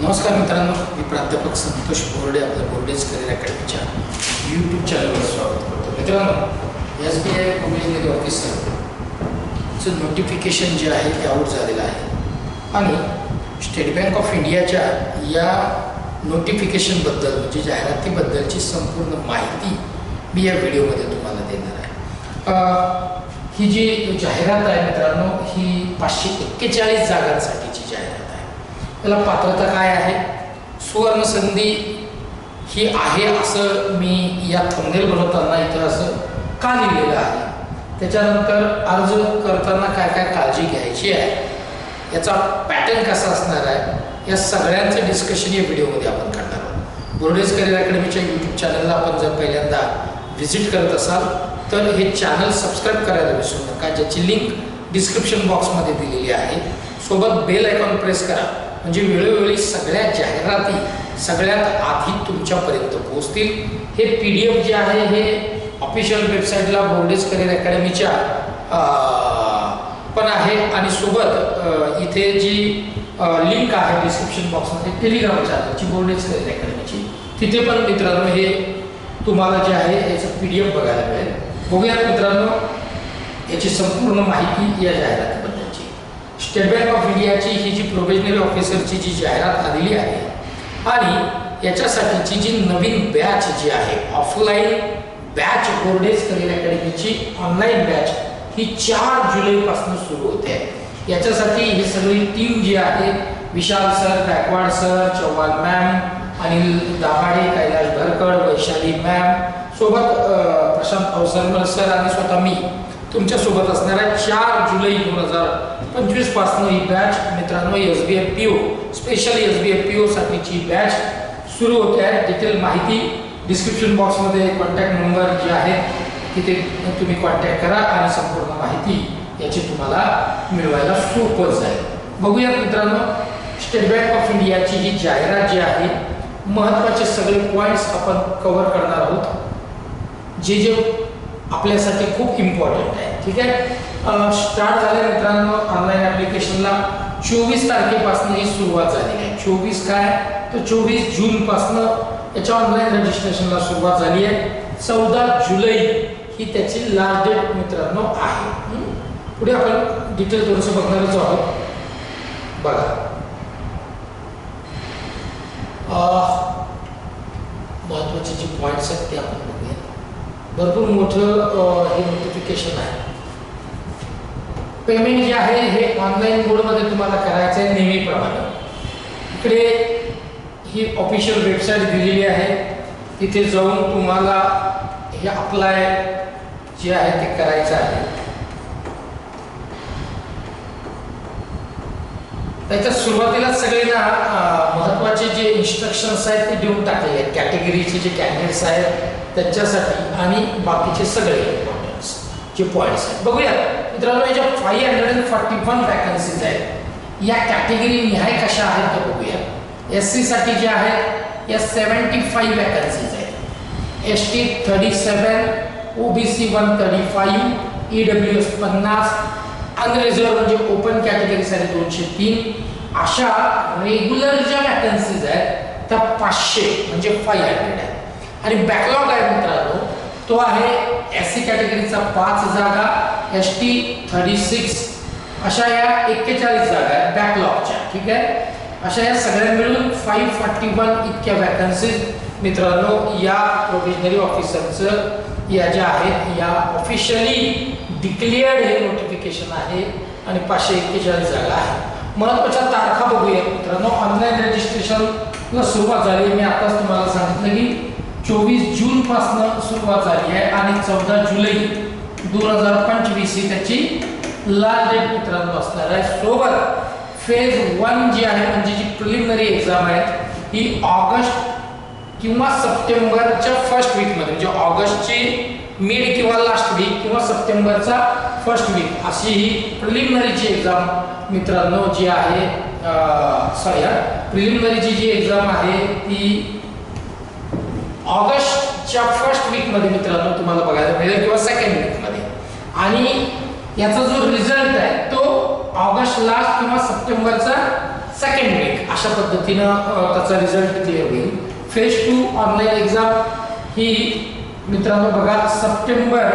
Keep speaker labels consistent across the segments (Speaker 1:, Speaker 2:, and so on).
Speaker 1: नमस्कार मित्रांनो मी प्राध्यापक संतोष बोर्डे आपल्या बोर्डेज करिअर अकॅडमीच्या यूट्यूब चॅनलवर स्वागत करतो. मित्रांनो एस बी आय उमेदवारी ऑफिसरचं नोटिफिकेशन जे आहे ते आऊट झालेलं आहे. आणि स्टेट बँक ऑफ इंडियाच्या या नोटिफिकेशनबद्दल म्हणजे जाहिरातीबद्दलची संपूर्ण माहिती मी या व्हिडिओमध्ये तुम्हाला देणार आहे. ही जी जाहिरात आहे मित्रांनो ही पाचशे एक्केचाळीस जागांसाठीची. त्याला पात्रता काय आहे? सुवर्ण संधी ही आहे असं मी या थंबनेल बनवताना इथं असं का लिहिलेलं आहे? त्याच्यानंतर अर्ज करताना काय काय काळजी घ्यायची आहे? याचा पॅटर्न कसा असणार आहे? या सगळ्यांचं डिस्कशन या व्हिडिओमध्ये आपण करणार आहोत. बोर्डेज करिअर अकॅडमीच्या यूट्यूब चॅनलला आपण जर पहिल्यांदा व्हिजिट करत असाल तर हे चॅनल सबस्क्राईब करायला विसरू नका ज्याची लिंक डिस्क्रिप्शन बॉक्समध्ये दिलेली आहे. सोबत बेल आयकॉन प्रेस करा. म्हणजे वेळोवेळी सगळ्या जाहिराती सगळ्यात आधी तुमच्यापर्यंत पोहोचतील. हे पी डी एफ जे आहे हे ऑफिशियल वेबसाईटला बोर्डेज करिअर अकॅडमीच्या पण आहे. आणि सोबत इथे जी लिंक आहे डिस्क्रिप्शन बॉक्समध्ये टेलिग्राम चॅनलची बोर्डेज करिअर अकॅडमीची तिथे पण मित्रांनो हे तुम्हाला जे आहे याचं पी डी एफ बघायला मिळेल. बघूया मित्रांनो याची संपूर्ण माहिती या जाहिरातीबद्दल. स्टेट बँक ऑफ इंडियाची ही जी प्रोव्हिजनरी ऑफिसरची जी जाहिरात आलेली आहे आणि याच्यासाठीची जी नवीन बॅच जी आहे ऑफलाईन बॅच बोर्डेज करिअर अकॅडमीची ऑनलाईन बॅच ही चार जुलैपासून सुरू होते आहे याच्यासाठी ही सगळी टीम जी आहे Vishal sir Gaikwad sir Chavan ma'am Anil Dabhade Kailash Bharkad Vaishali ma'am सोबत प्रशांत अवसरमल सर आणि स्वतः मी तुमच्यासोबत असणाऱ्या चार जुलै दोन हजार पंचवीसपासून ही बॅच मित्रांनो S B F P O special S B F P ओसाठीची batch सुरू होते आहे. डिटेल माहिती डिस्क्रिप्शन बॉक्समध्ये कॉन्टॅक्ट नंबर जे आहेत तिथे तुम्ही कॉन्टॅक्ट करा आणि संपूर्ण माहिती याची तुम्हाला मिळवायला सोपं जाईल. बघूयात मित्रांनो स्टेट बँक ऑफ इंडियाची ही जाहिरात जी आहे महत्त्वाचे सगळे पॉईंट्स आपण कव्हर करणार आहोत. जे जे आपल्यासाठी खूप इम्पॉर्टंट आहे. ठीक आहे? स्टार्ट झाले मित्रांनो ऑनलाईन ॲप्लिकेशनला चोवीस तारखेपासून ही सुरुवात झालेली आहे. चोवीस काय? तर चोवीस जूनपासनं याच्या ऑनलाईन रजिस्ट्रेशनला सुरुवात झाली आहे. चौदा जुलै ही त्याची लास्ट डेट मित्रांनो आहे. पुढे आपण डिटेल थोडंसं बघणारच आहोत. बघा. महत्त्वाचे महत्त्वाचे जे पॉईंट्स आहेत ते आपण बघूया भरपूर मोठं हे नोटिफिकेशन आहे. पेमेंट जे आहे हे ऑनलाईन मोडमध्ये तुम्हाला करायचं आहे नेहमीप्रमाणे. इकडे ही ऑफिशियल वेबसाईट दिलेली आहे. तिथे जाऊन तुम्हाला हे अप्लाय जे आहे ते करायचं आहे. त्याच्या सुरुवातीला सगळ्यांना महत्त्वाचे जे इन्स्ट्रक्शन्स आहेत ते देऊन टाकलेले आहेत. कॅटेगरीचे जे कॅन्डिडेट्स आहेत त्यांच्यासाठी आणि बाकीचे सगळे इम्पॉर्टन्स जे पॉईंट्स आहेत. बघूया मित्रांनो याच्या five hundred and forty one vacancies आहेत. या कॅटेगरी निहाय कशा आहेत तर बघूया एस सीसाठी जे आहेत या सेवन्टी फाईव्ह वॅकन्सीज आहेत. S T thirty seven O B C one thirty five E W S पन्नास अनरिझर्व म्हणजे ओपन कॅटेगरीसाठी दोनशे तीन अशा रेग्युलर ज्या वॅकन्सीज आहेत त्या पाचशे म्हणजे फाईव्ह हंड्रेड आहेत. आणि बॅकलॉग आहे मित्रांनो तो आहे एस सी कॅटेगरीचा पाच जागा एस टी थर्टी सिक्स अशा या एक्केचाळीस जागा आहेत बॅकलॉगच्या ठीक आहे? अशा या सगळ्या मिळून फाईव्ह फॉर्टी वन इतक्या वॅकन्सीज मित्रांनो या प्रोव्हिजनरी ऑफिसरचं या ज्या आहेत या ऑफिशियली डिक्लेअर्ड हे नोटिफिकेशन आहे आणि पाचशे एक्केचाळीस जागा आहे महत्त्वाच्या तारखा बघूया मित्रांनो ऑनलाईन रजिस्ट्रेशनला सुरुवात झाली. मी आताच तुम्हाला सांगितलं की चोवीस जूनपासनं सुरुवात झाली आहे आणि चौदा जुलै दोन हजार पंचवीस ही त्याची लास्ट डेट मित्रांनो असणार आहे. सोबत फेज वन जी आहे म्हणजे जी प्रिलिमिनरी एक्झाम आहे ही ऑगस्ट किंवा सप्टेंबरच्या फर्स्ट वीकमध्ये म्हणजे ऑगस्टची मिड किंवा लास्ट वीक किंवा सप्टेंबरचा फर्स्ट वीक अशी ही प्रिलिमिनरीची एक्झाम मित्रांनो जी आहे सॉरी प्रिलिमिनरीची जी एक्झाम आहे ती ऑगस्टच्या फर्स्ट वीकमध्ये मित्रांनो तुम्हाला बघायला मिळेल किंवा सेकंड वीकमध्ये आणि याचा जो रिझल्ट आहे तो ऑगस्ट लास्ट किंवा सप्टेंबरचा सेकंड वीक अशा पद्धतीनं त्याचा रिझल्ट क्लिअर होईल. फेज टू ऑनलाईन एक्झाम ही मित्रांनो बघा सप्टेंबर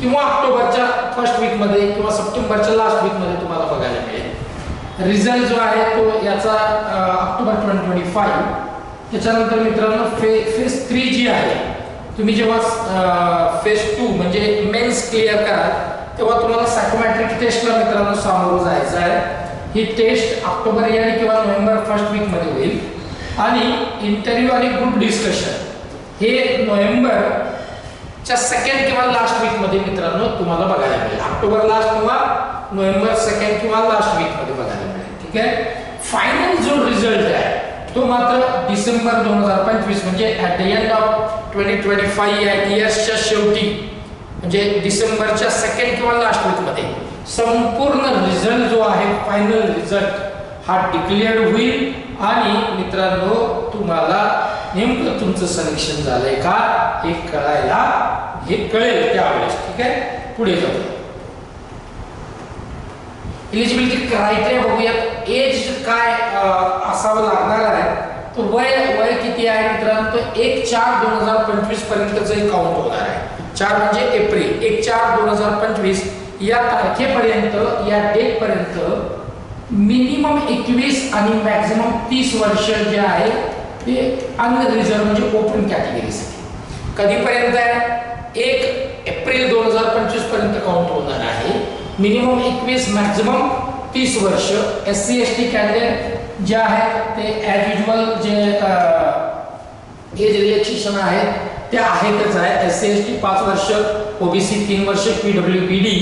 Speaker 1: किंवा ऑक्टोबरच्या फर्स्ट वीकमध्ये किंवा सप्टेंबरच्या लास्ट वीकमध्ये तुम्हाला बघायला मिळेल. रिझल्ट जो आहे तो याचा ऑक्टोबर ट्वेंटी ट्वेंटी फाईव्ह त्याच्यानंतर मित्रांनो फे फेस थ्री जी आहे. तुम्ही जेव्हा फेस टू म्हणजे मेन्स क्लिअर करा तेव्हा तुम्हाला सायकोमॅट्रिक टेस्टला मित्रांनो सामोरं जायचं आहे. ही टेस्ट ऑक्टोबर या किंवा नोव्हेंबर फर्स्ट वीकमध्ये होईल. आणि इंटरव्ह्यू आणि ग्रुप डिस्कशन हे नोव्हेंबरच्या सेकंड किंवा लास्ट वीकमध्ये मित्रांनो तुम्हाला बघायला मिळेल. ऑक्टोबर लास्ट किंवा नोव्हेंबर सेकंड किंवा लास्ट वीकमध्ये बघायला मिळेल. ठीक आहे? फायनल तो मात्र डिसेंबर दोन हजार पंचवीस म्हणजे at the end of twenty twenty five या इयर्सच्या शेवटी म्हणजे डिसेंबरच्या सेकंड किंवा लास्ट वीकमध्ये संपूर्ण रिझल्ट जो आहे फायनल रिझल्ट हा डिक्लेअर्ड होईल. आणि मित्रांनो तुम्हाला नेमकं तुमचं सलेक्शन झालंय का हे कळायला हे कळेल त्यावेळेस ठीक आहे? पुढे जाऊ. इलिजिबिलिटी क्रायटेरिया बघूयात. एज काय असावं लागणार आहे. तर वय वय किती आहे मित्रांनो? एक चार दोन हजार पंचवीस पर्यंतच काउंट होणार आहे. चार म्हणजे एप्रिल. एक चार दोन हजार पंचवीस. या तारखेपर्यंत या डेटपर्यंत मिनिमम एकवीस आणि मॅक्झिमम तीस वर्ष जे आहे ते अनरिझर्व म्हणजे ओपन कॅटेगरीसाठी कधीपर्यंत आहे? एक एप्रिल दोन हजार पंचवीसपर्यंत काउंट होणार आहे. मिनिमम एकवीस मॅक्झिमम तीस वर्ष. S C S T candidate जे आहेत ते ॲज युजल जे एज रिलॅक्सेशन आहेत ते आहेतच आहे. एस सी एस टी पाच वर्ष ओबीसी तीन वर्ष पी डब्ल्यू पी डी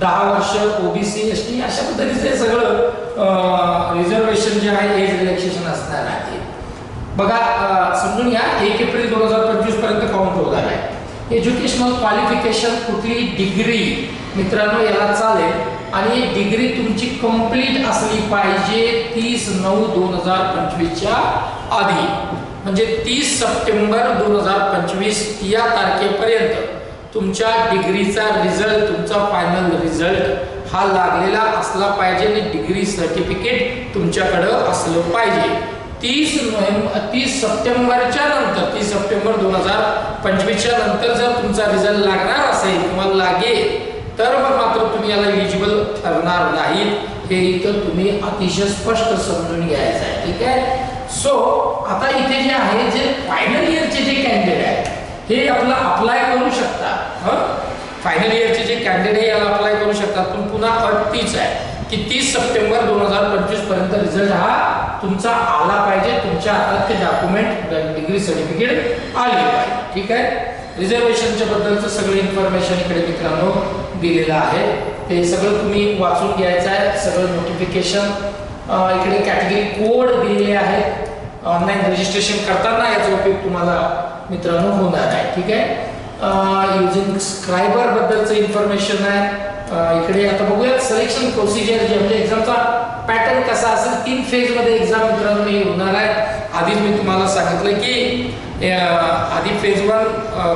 Speaker 1: दहा वर्ष ओबीसी एस टी अशा पद्धतीचे सगळं रिझर्वेशन जे आहे एज रिलॅक्सेशन असणार आहे. बघा समजून घ्या एक एप्रिल दोन हजार पंचवीसपर्यंत काउंट होणार आहे. एज्युकेशनल क्वालिफिकेशन कुठली डिग्री मित्रांनो याला चालेल. आणि डिग्री तुमची कंप्लीट असली पाहिजे तीस नऊ दोन हजार पंचवीसच्या आधी. म्हणजे तीस सप्टेंबर दोन हजार पंचवीस या तारखेपर्यंत तुमच्या डिग्रीचा रिझल्ट तुमचा फायनल रिझल्ट हा लागलेला असला पाहिजे आणि डिग्री सर्टिफिकेट तुमच्याकडं असलं पाहिजे. तीस नोव्हेंबर तीस सप्टेंबरच्या नंतर तीस सप्टेंबर दोन हजार पंचवीसच्या नंतर जर तुमचा रिझल्ट लागणार असेल किंवा लागेल तर मग मात्र तुम्ही याला एलिजिबल ठरणार नाहीत. हे इथं तुम्ही अतिशय स्पष्ट समजून घ्यायचं आहे ठीक आहे? सो आता इथे जे आहे जे फायनल इयरचे जे कॅन्डिडेट आहेत हे आपला अप्लाय करू शकता हं? फायनल इयरचे जे कॅन्डिडेट याला अप्लाय करू शकतात पण पुन्हा अट तीच आहे. की तीस सप्टेंबर दोन हजार पंचवीसपर्यंत रिझल्ट हा तुमचा आला पाहिजे. तुमच्या हातात ते डॉक्युमेंट डिग्री सर्टिफिकेट आले पाहिजे. ठीक आहे? रिझर्वेशनच्या बद्दलचं सगळं इन्फॉर्मेशन इकडे मित्रांनो दिलेलं आहे. ते सगळं तुम्ही वाचून घ्यायचं आहे. सगळं नोटिफिकेशन इकडे कॅटेगरी कोड दिलेले आहेत ऑनलाईन रजिस्ट्रेशन करताना याचा उपयोग तुम्हाला मित्रांनो होणार आहे. ठीक आहे? युजिंग स्क्रायबर बद्दलचं इन्फॉर्मेशन आहे. इकडे आता बघूयात सिलेक्शन प्रोसिजर जे म्हणजे एक्झामचा पॅटर्न कसा असेल तीन फेजमध्ये एक्झाम मित्रांनो मी होणार आहे. आधीच मी तुम्हाला सांगितलं की आधी phase one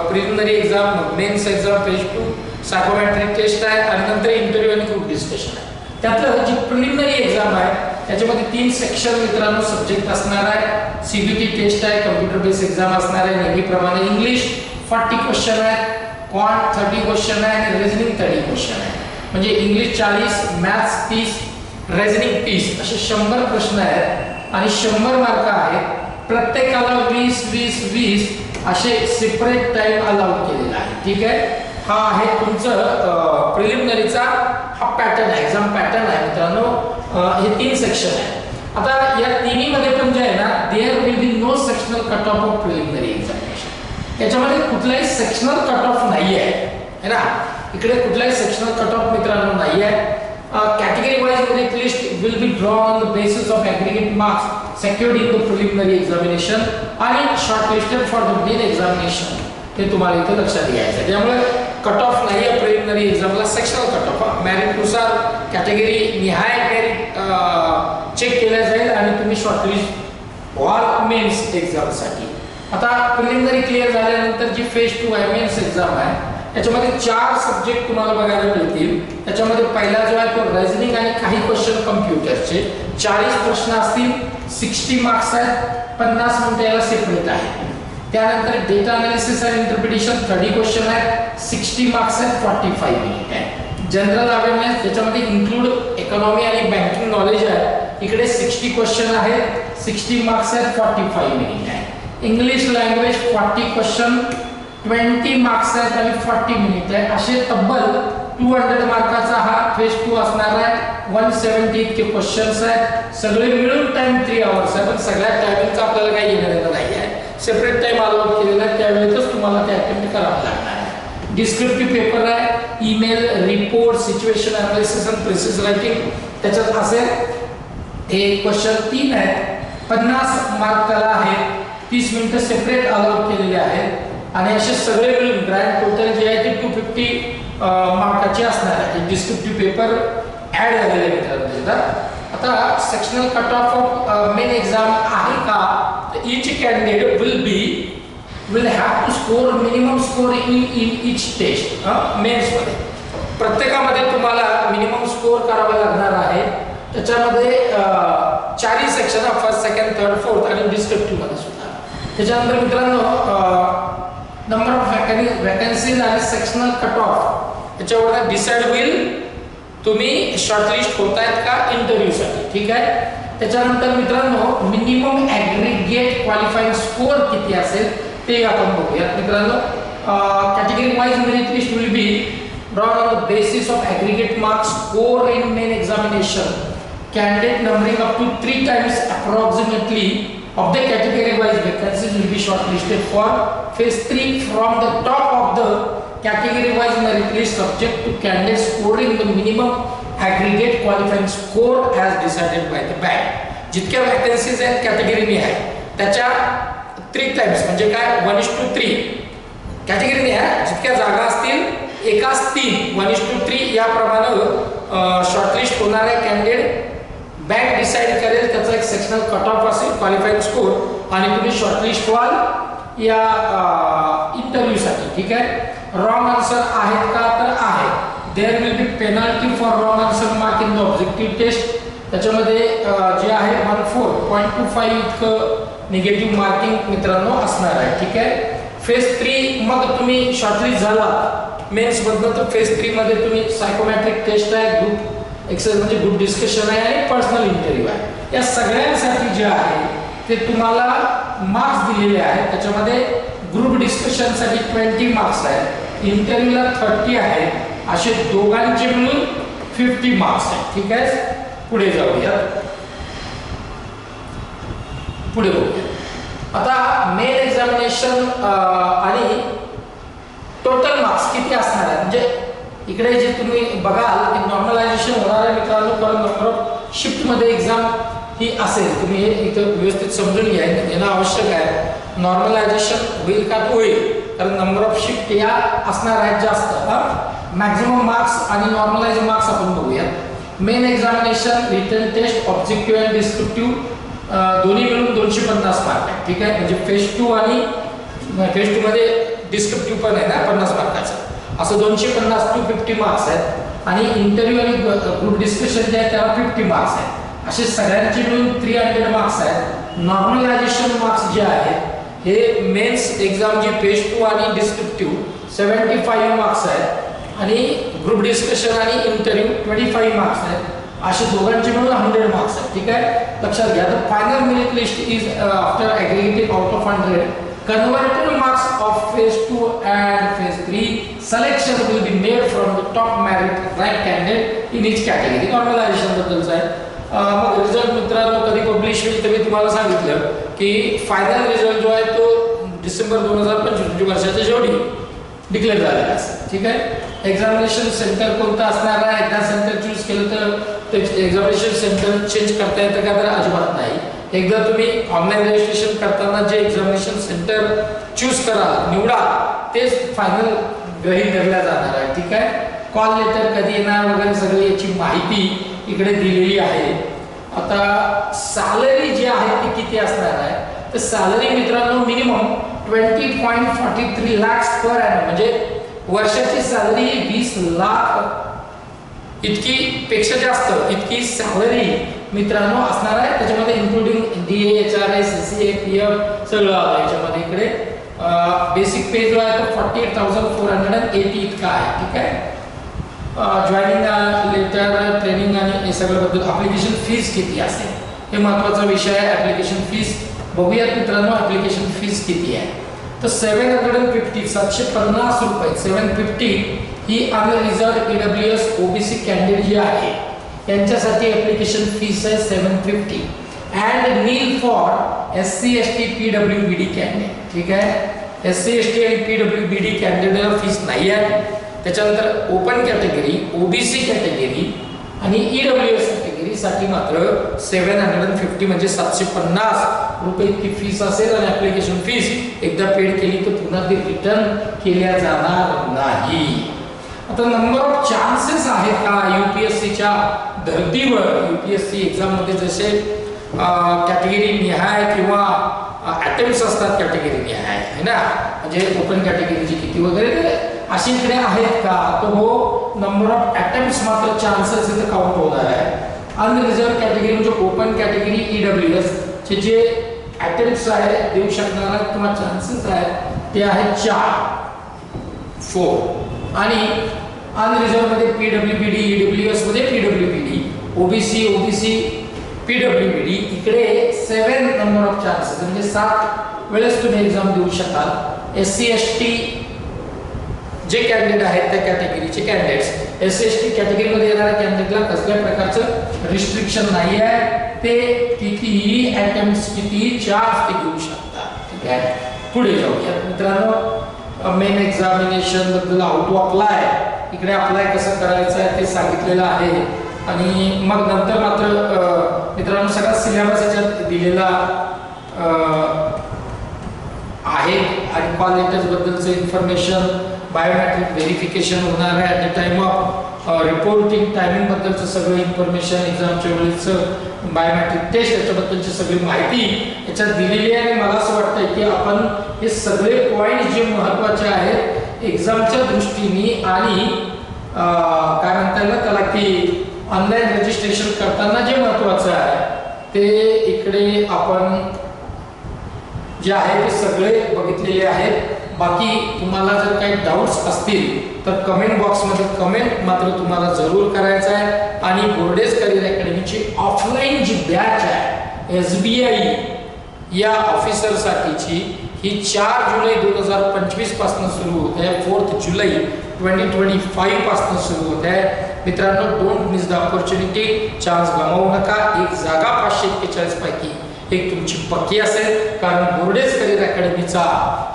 Speaker 1: preliminary exam mains exam phase two psychometric test आहे आणि नंतर इंटरव्ह्यू आणि ग्रुप डिस्कशन आहे. त्यातलं जी प्रिलिमिनरी एक्झाम आहे त्याच्यामध्ये तीन सेक्शन मित्रांनो सब्जेक्ट असणार आहे. सीबीटी टेस्ट आहे कम्प्युटर बेस्ड एक्झाम असणार आहे नेहमीप्रमाणे इंग्लिश फॉर्टी क्वेश्चन आहेत क्वांट थर्टी क्वेश्चन आहे आणि रिझनिंग थर्टी क्वेश्चन आहे म्हणजे इंग्लिश चाळीस मॅथ्स तीस रेझनिंग तीस असे शंभर प्रश्न आहेत. आणि शंभर मार्क आहेत. प्रत्येकाला वीस वीस वीस असे सेपरेट टाईम अलाउड केलेला आहे ठीक आहे? हा आहे तुमचं प्रिलिमिनरीचा हा पॅटर्न आहे एक्झाम पॅटर्न आहे मित्रांनो. हे तीन सेक्शन आहे. आता या तिन्हीमध्ये पण जे आहे ना there will be no sectional cut off of preliminary exam याच्यामध्ये कुठलाही सेक्शनल कट ऑफ नाही आहे है ना? इकडे कुठलाही सेक्शनल कट ऑफ मित्रांनो नाही आहे category wise merit list will be draw on the basis of aggregate marks secured in the preliminary examination आणि shortlisted for the main examination हे तुम्हाला इथे लक्षात घ्यायचं आहे त्यामुळे कट ऑफ नाही आहे प्रिलिमिनरी एक्झामला सेक्शनल कट ऑफ मॅरिटनुसार कॅटेगरी निहाय मेरिट चेक केल्या जाईल आणि तुम्ही शॉर्टलिस्ट ऑल मेन्स एक्झामसाठी आता प्रिलिमिनरी क्लिअर झाल्यानंतर जी फेज टू आहे मेन्स एक्झाम आहे त्याच्यामध्ये चार सब्जेक्ट तुम्हाला बघायला मिळतील. त्याच्यामध्ये पहिला जो आहे तो रेझनिंग आणि काही क्वेश्चन कम्प्युटरचे चाळीस प्रश्न असतील सिक्स्टी मार्क्स आहेत पन्नास मिनिटं याला सेपरेट आहे त्यानंतर data analysis and interpretation thirty question आहेत सिक्स्टी मार्क्स आहेत फॉर्टी फाईव्ह मिनिट आहे जनरल अवेअरनेस ज्याच्यामध्ये इन्क्लूड इकॉनॉमी आणि बँकिंग नॉलेज आहे. इकडे सिक्स्टी क्वेश्चन आहेत सिक्स्टी मार्क्स आहेत फॉर्टी फाईव्ह मिनिट आहे English language forty question twenty marks आहेत आणि फॉर्टी मिनिट आहे. असे तब्बल टू हंड्रेड मार्काचा हा फेज टू असणार आहे. वन सेवन्टी इतके क्वेश्चन्स आहेत. सगळे मिळून टाइम थ्री आवर्स आहे. पण सगळ्या टायमिंगचा आपल्याला काही घेणं देणं नाही आहे. सेपरेट टाइम अलॉट केलेला आहे. त्यावेळेतच तुम्हाला ते अटेम्प्ट करावं लागणार आहे. डिस्क्रिप्टिव्ह पेपर आहे. ईमेल रिपोर्ट सिच्युएशन अनालिसिस आणि प्रेसिस रायटिंग त्याच्यात असेल हे क्वेश्चन तीन आहेत. पन्नास मार्क त्याला आहेत. तीस मिनिटं सेपरेट अलॉट केलेले आहेत. आणि असे सगळे मिळून ग्रँड टोटल जे आहे ते टू फिफ्टी मार्काचे असणार आहे. डिस्क्रिप्टिव्ह पेपर ॲड झालेले आहे मित्रांनो आता sectional cut off of main exam आहे का? Each candidate will be will have to score minimum score in in each test मेन्समध्ये प्रत्येकामध्ये तुम्हाला मिनिमम स्कोर करावा लागणार आहे. त्याच्यामध्ये चारही section first second third fourth आणि डिस्क्रिप्टिव्हमध्ये सुद्धा. त्याच्यानंतर मित्रांनो नंबर ऑफ वॅकन्सी वॅकन्सीज आणि सेक्शनल कट ऑफ याच्यावर डिसाईड होईल तुम्ही शॉर्टलिस्ट होत आहेत का इंटरव्ह्यूसाठी ठीक आहे? त्याच्यानंतर मित्रांनो मिनिमम ॲग्रिगेट क्वालिफाईंग स्कोअर किती असेल ते आपण बघूयात मित्रांनो. Category wise merit list will be drawn on the basis of aggregate marks score in main examination candidate numbering up to three times approximately of the category wise vacancies will be shortlisted for phase 3 from the top of the category wise merit list subject to candidates scoring the minimum aggregate qualifying score as decided by the bank. जितक्या vacancies आहेत कॅटेगरीने आहेत त्याच्या three times म्हणजे काय one is to three कॅटेगरीने आहे जितक्या जागा असतील एकाच तीन वन इज टू थ्री याप्रमाणे शॉर्टलिस्ट होणारे कॅन्डिडेट बँक डिसाईड करेल त्याचा एक सेक्शनल कट ऑफ असेल क्वालिफाईंग स्कोर आणि तुम्ही शॉर्टलिस्ट व्हाल या इंटरव्ह्यूसाठी ठीक आहे? रॉंग आन्सर आहेत का? तर आहे there will be penalty for wrong answer mark in the objective test त्याच्यामध्ये जे आहे one four point two five इतकं निगेटिव्ह मार्किंग मित्रांनो असणार आहे ठीक आहे? फेज थ्री मग तुम्ही शॉर्टलिस्ट झाला. मेन्स तर फेज थ्री मध्ये तुम्ही सायकोमॅट्रिक टेस्ट आहे ग्रुप एक्सरसाइज म्हणजे ग्रुप डिस्कशन आहे आणि पर्सनल इंटरव्ह्यू आहे. या सगळ्यांसाठी जे आहे ते तुम्हाला मार्क्स दिलेले आहेत. त्याच्यामध्ये ग्रुप डिस्कशनसाठी ट्वेंटी मार्क्स आहेत. इंटरव्ह्यूला थर्टी आहे. असे दोघांचे मिळून फिफ्टी मार्क्स आहेत. ठीक आहे? पुढे जाऊया. पुढे बघूया. आता मेन एक्झामिनेशन आणि टोटल मार्क्स किती असणार आहे म्हणजे इकडे जे तुम्ही बघाल की नॉर्मलायझेशन होणार आहे मित्रांनो. कारण नंबर ऑफ शिफ्टमध्ये एक्झाम ही असेल. तुम्ही हे इथं व्यवस्थित समजून घ्या. येणं आवश्यक आहे. नॉर्मलायझेशन होईल का? होईल. कारण नंबर ऑफ शिफ्ट या असणार आहेत जास्त. मॅक्झिमम मार्क्स आणि नॉर्मलाइज मार्क्स आपण बघूया main examination written test objective and descriptive दोन्ही मिळून दोनशे पन्नास मार्क आहे ठीक आहे? म्हणजे फेज टू आणि फेज टू मध्ये डिस्क्रिप्टिव्ह पण आहे ना? पन्नास मार्काचं असं दोनशे पन्नास टू फिफ्टी मार्क्स आहेत. आणि इंटरव्ह्यू आणि ग्रुप डिस्कशन जे आहे त्याला फिफ्टी मार्क्स आहेत. असे सगळ्यांचे मिळून थ्री हंड्रेड मार्क्स आहेत. नॉर्मलायझेशन मार्क्स जे आहेत हे मेन्स एक्झाम जे पेज टू आणि डिस्क्रिप्टिव्ह सेवन्टी फाईव्ह मार्क्स आहेत. आणि ग्रुप डिस्कशन आणि इंटरव्ह्यू ट्वेंटी फाईव्ह मार्क्स आहेत. असे दोघांचे मिळून हंड्रेड मार्क्स आहेत. ठीक आहे? लक्षात घ्या. तर final merit list is after aggregating out of hundred converted marks of phase 2 and phase 3 selection will be made from the top merit rank candidate in each category. Normalization बद्दलचं आहे मग result मित्रांनो कधी पब्लिश होईल तर मी तुम्हाला सांगितलं की फायनल रिझल्ट जो आहे तो डिसेंबर दोन हजार पंचवीस म्हणजे वर्षाच्या शेवटी डिक्लेअर झालेला असेल ठीक आहे? एक्झामिनेशन सेंटर कोणतं असणार आहे? एकदा सेंटर चूज केलं तर ते एक्झामिनेशन सेंटर चेंज करता येतं का? तर अजिबात नाही. एकदा तुम्ही ऑनलाईन रजिस्ट्रेशन करताना जे एक्झामिनेशन सेंटर चूज करा निवडा तेच फायनल गही धरल्या जाणार आहे. ठीक आहे? कॉल लेटर कधी येणार वगैरे सगळी याची माहिती इकडे दिलेली आहे. आता सॅलरी जी आहे ती किती असणार आहे? तर सॅलरी मित्रांनो minimum twenty point forty three lakhs per annum म्हणजे वर्षाची सॅलरी वीस लाख इतकी पेक्षा जास्त इतकी सॅलरी मित्रांनो असणार आहे. त्याच्यामध्ये D H R S C A P F सगळं आलं याच्यामध्ये इकडे. बेसिक पे जो आहे तो forty eight thousand four hundred and eighty इतका आहे ठीक आहे? जॉईनिंग लेटर ट्रेनिंग आणि हे सगळं बद्दल अप्लिकेशन फीज किती असेल? हे महत्त्वाचा विषय आहे. ॲप्लिकेशन फीज बघूयात मित्रांनो ॲप्लिकेशन फीज किती आहे. तर सेवन हंड्रेड अँड फिफ्टी सातशे पन्नास रुपये सेवन फिफ्टी ही unreserved E W S OBC candidate जी आहे यांच्यासाठी ॲप्लिकेशन फीस आहे seven fifty and nil for S C S T P W B D candidate ठीक आहे? एस सी एस टी आणि P W B D कॅन्डिडेटला fees नाही आहे. त्याच्यानंतर ओपन कॅटेगरी ओबीसी कॅटेगरी आणि ई डब्ल्यू एस कॅटेगरीसाठी मात्र सेवन हंड्रेड अँड फिफ्टी म्हणजे सातशे पन्नास रुपये इतकी फीस असेल आणि ॲप्लिकेशन फीस एकदा पेड केली तर पुन्हा ती रिटर्न केल्या जाणार नाही. आता नंबर ऑफ चान्सेस आहेत का यू पी एस सीच्या धर्तीवर? यू पी एस सी एक्झाममध्ये जसे कॅटेगरी निहाय किंवा ॲटम्स असतात कॅटेगरी निहाय है ना? म्हणजे ओपन कॅटेगरीची किती वगैरे अशी इकडे आहेत का? तर हो नंबर ऑफ ॲटम्स मात्र चान्सेस इथे काउंट होणार आहे. अनरिझर्व कॅटेगरी म्हणजे open category E W S चे जे ॲटम्स आहे देऊ शकणारा किंवा चान्सेस आहेत ते आहेत चार. फोर आणि अनरिझर्वमध्ये P W B D E W एसमध्ये P W B D OBC OBC P W B D इकडे सेवन नंबर ऑफ चान्सेस म्हणजे सात वेळेस तुम्ही एक्झाम देऊ शकाल. एस सी एस टी जे कॅन्डिडेट आहेत त्या कॅटेगरीचे candidates S C S T कॅटेगरीमध्ये येणाऱ्या कॅन्डिडेटला कसल्या प्रकारचं रिस्ट्रिक्शन नाही आहे ते कितीही अटेम्प्ट कितीही चार्ज ते घेऊ शकतात ठीक आहे? पुढे जाऊया. मित्रांनो मेन एक्झामिनेशनबद्दल हाऊ टू अप्लाय इकडे अप्लाय कसं करायचं आहे ते सांगितलेलं आहे. आणि मग नंतर मात्र मित्रांनो सगळा सिलेबस याच्यात दिलेला आहे. आणि कॉल बद्दलचं इन्फॉर्मेशन बायोमॅट्रिक व्हेरिफिकेशन होणार आहे at the time of reporting टायमिंगबद्दलचं सगळं इन्फॉर्मेशन एक्झामच्या वेळेचं बायोमॅट्रिक टेस्ट याच्याबद्दलची सगळी माहिती याच्यात दिलेली आहे. आणि मला असं वाटतं की आपण हे सगळे पॉईंट जे महत्त्वाचे आहेत एक्झामच्या दृष्टीने आणि काय म्हणता येईल त्याला की ऑनलाईन रजिस्ट्रेशन करताना जे महत्त्वाचं आहे ते इकडे आपण जे आहे ते सगळे बघितलेले आहेत. बाकी तुम्हाला जर काही डाऊट्स असतील तर कमेंट बॉक्समध्ये कमेंट मात्र तुम्हाला जरूर करायचं आहे. आणि बोर्डेज करिअर अकॅडमीची ऑफलाईन जी बॅच आहे एस बी आय या ऑफिसरसाठीची ही चार जुलै दोन हजार पंचवीसपासून सुरू होत आहे. फोर्थ जुलै ट्वेंटी ट्वेंटी फाईव्हपासून सुरू होत आहे. मित्रांनो don't miss the opportunity chance गमावू नका. एक जागा पाचशे एक्केचाळीस पैकी एक तुमची पक्की असेल. कारण बोर्डेज करिअर अकॅडमीचा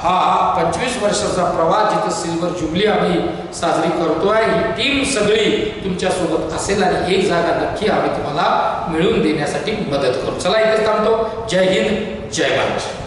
Speaker 1: हा पंचवीस वर्षाचा प्रवास जिथे सिल्वर जुबली आम्ही साजरी करतोय ही टीम सगळी तुमच्यासोबत असेल आणि एक जागा नक्की आम्ही तुम्हाला मिळवून देण्यासाठी मदत करू. चला इथेच थांबतो. जय हिंद जय महाराष्ट्र